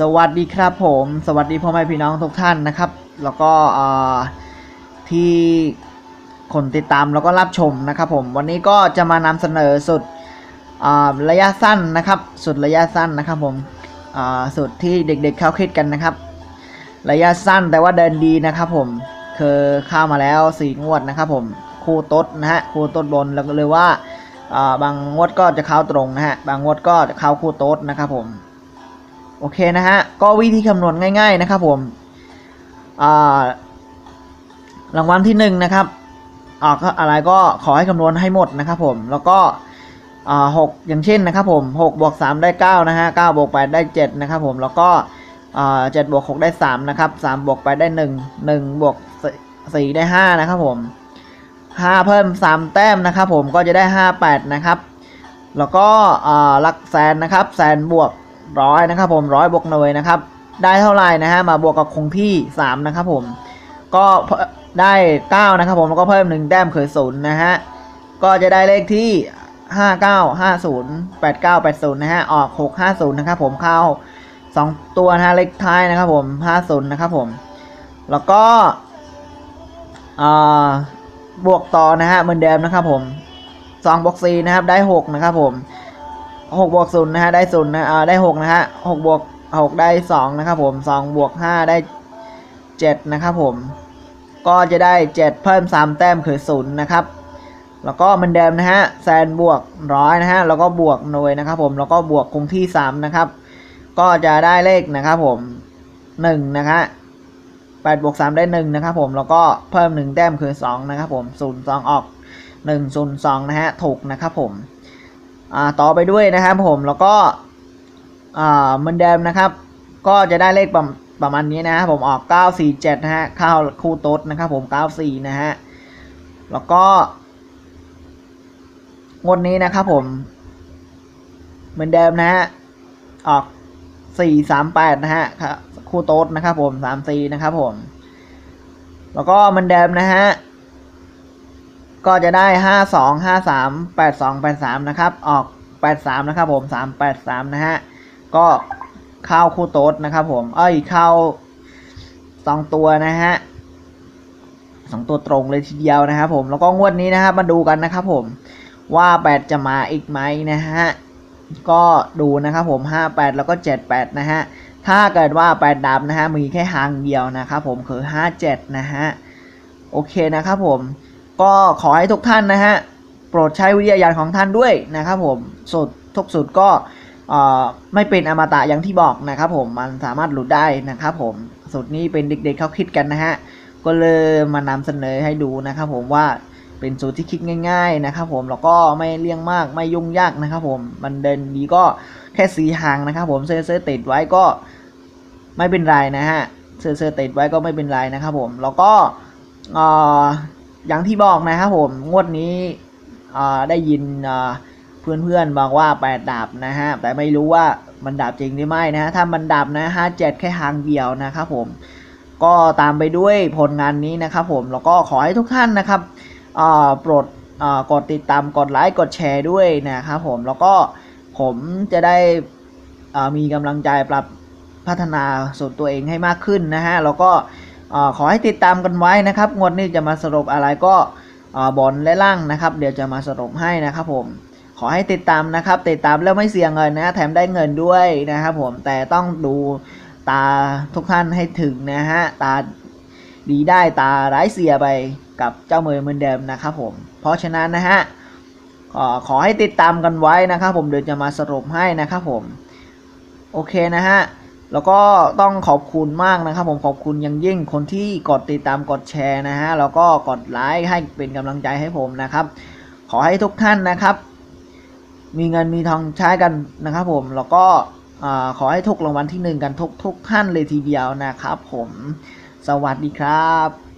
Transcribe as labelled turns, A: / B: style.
A: สวัสดีครับผม สวัสดีพ่อแม่พี่น้องทุกท่านนะครับ แล้วก็ที่คนติดตามแล้วก็รับชมนะครับผม วันนี้ก็จะมานำเสนอสุดระยะสั้นนะครับ สุดระยะสั้นนะครับผมสุดที่เด็กๆเขาคิดกันนะครับ ระยะสั้นแต่ว่าเดินดีนะครับผมคือเข้ามาแล้วสี่งวดนะครับผมคู่ตดนะฮะคู่ตดบนแล้วก็เลยว่าบางงวดก็จะเข้าตรงนะฮะบางงวดก็จะเข้าคู่ตดนะครับผม โอเคนะฮะ ก็วิธีคำนวณง่ายๆนะครับผมรางวัลที่หนึ่งนะครับอ่าก็อะไรก็ขอให้คำนวณให้หมดนะครับผม แล้วก็หกอย่างเช่นนะครับผมหกบวกสามได้เก้านะฮะเก้าบวกแปดได้เจ็ดนะครับผม แล้วก็เจ็ดบวกหกได้สามนะครับสามบวกแปได้หนึ่งหนึ่งบวกสี่ได้ห้านะครับผมห้าเพิ่มสามแต้มนะครับผมก็จะได้ห้าแปดนะครับ แล้วก็หลักแสนนะครับแสนบวก ร้อยนะครับผมร้อยบวกหน่วยนะครับ ได้เท่าไหร่นะฮะมาบวกกับคงที่3นะครับผม ก็ได้9นะครับผมแล้วก็เพิ่ม1แต้มคือศูนย์นะฮะก็จะได้เลขที่5950 8980นะฮะออก650นะครับผมเข้า2ตัวนะฮะเลขท้ายนะครับผม50นะครับผม แล้วก็บวกต่อนะฮะเหมือนเดิมนะครับผม2บวก4นะครับได้6นะครับผม หกบวกศูนย์นะฮะได้ศูนย์นะอ่าได้หกนะฮะหกบวกหกได้สองนะครับผมสองบวกห้าได้เจ็ดนะครับผม ก็จะได้เจ็ดเพิ่มสามแต้มคือศูนย์นะครับแล้วก็เหมือนเดิมนะฮะแซนบวกร้อยนะฮะแล้วก็บวกหน่วยนะครับผมแล้วก็บวกคงที่สามนะครับ ก็จะได้เลขนะครับผมหนึ่งนะฮะแปดบวกสามได้หนึ่งนะครับผมแล้วก็เพิ่มหนึ่งแต้มคือสองนะครับผมศูนย์สองออกหนึ่งศูนย์สองนะฮะถูกนะครับผม ต่อไปด้วยนะครับผมแล้วก็อ่าเหมือนเดิมนะครับ ก็จะได้เลขประประมาณนี้นะครับผมออก 947นะฮะเข้าคู่โต๊ดนะครับผม 94 นะฮะแล้วก็งวดนี้นะครับผม เหมือนเดิมนะฮะออก 438 นะฮะคู่โต๊ดนะครับผม 34 นะครับผม แล้วก็เหมือนเดิมนะฮะ ก็จะได้ห้าสองห้าสามแปดสองแปดสามนะครับ ออกแปดสามนะครับผมสามแปดสามนะฮะ ก็เข้าคู่โต๊ดนะครับผม เอ้ยเข้าสองตัวนะฮะสองตัวตรงเลยทีเดียวนะครับผม แล้วก็งวดนี้นะครับมาดูกันนะครับผม ว่าแปดจะมาอีกไหมนะฮะ ก็ดูนะครับผมห้าแปดแล้วก็เจ็ดแปดนะฮะ ถ้าเกิดว่าแปดดับนะฮะ มีแค่หางเดียวนะครับผม คือห้าเจ็ดนะฮะ โอเคนะครับผม ก็ขอให้ทุกท่านนะฮะ โปรดใช้วิทยาญาณของท่านด้วยนะครับผมสุดทุกสุดก็เอ่อไม่เป็นอมตะอย่างที่บอกนะครับผมมันสามารถหลุดได้นะครับผมสุดนี้เป็นเด็กๆเขาคิดกันนะฮะก็เลยมานำเสนอให้ดูนะครับผมว่าเป็นสูตรที่คิดง่าย ๆนะครับผมแล้วก็ไม่เลี่ยงมากไม่ยุ่งยากนะครับผมมันเดินดีก็แค่สีหางนะครับผมเซอร์เซอร์ติดไว้ก็ไม่เป็นไรนะฮะเซอร์เซอร์ติดไว้ก็ไม่เป็นไรนะครับผมแล้วก็เอย่างที่บอกนะครับผมงวดนี้ได้ยินเพื่อนๆบอกว่าแปดดาบนะฮะแต่ไม่รู้ว่ามันดาบจริงหรือไม่นะฮะถ้ามันดาบนะห้าเจ็ดแค่หางเดียวนะครับผมก็ตามไปด้วยผลงานนี้นะครับผมแล้วก็ขอให้ทุกท่านนะครับโปรดกดติดตามกดไลค์กดแชร์ด้วยนะครับผมแล้วก็ผมจะได้มีกำลังใจปรับพัฒนาส่วนตัวเองให้มากขึ้นนะฮะแล้วก็ ขอให้ติดตามกันไว้นะครับ งวดนี้จะมาสรุปอะไรก็บอลและล่างนะครับ เดี๋ยวจะมาสรุปให้นะครับผมขอให้ติดตามนะครับ ติดตามแล้วไม่เสียเงินนะแถมได้เงินด้วยนะครับผมแต่ต้องดูตาทุกท่านให้ถึงนะฮะตาดีได้ตาร้ายเสียไปกับเจ้ามือเหมือนเดิมนะครับผมเพราะฉะนั้นนะฮะขอขอให้ติดตามกันไว้นะครับผมเดี๋ยวจะมาสรุปให้นะครับผมโอเคนะฮะ แล้วก็ต้องขอบคุณมากนะครับ ผมขอบคุณอยังยิ่งคนที่กดติดตามกดแชร์นะฮะแล้วก็กดไลค์ให้เป็นกำลังใจให้ผมนะครับ ขอให้ทุกท่านนะครับ มีเงินมีทองใช้กันนะครับ ผมแล้วก็ขอให้ทุกรางวัลที่หนึ่งกันทุกทุกท่านเลยทีเดียวนะครับ ผมสวัสดีครับ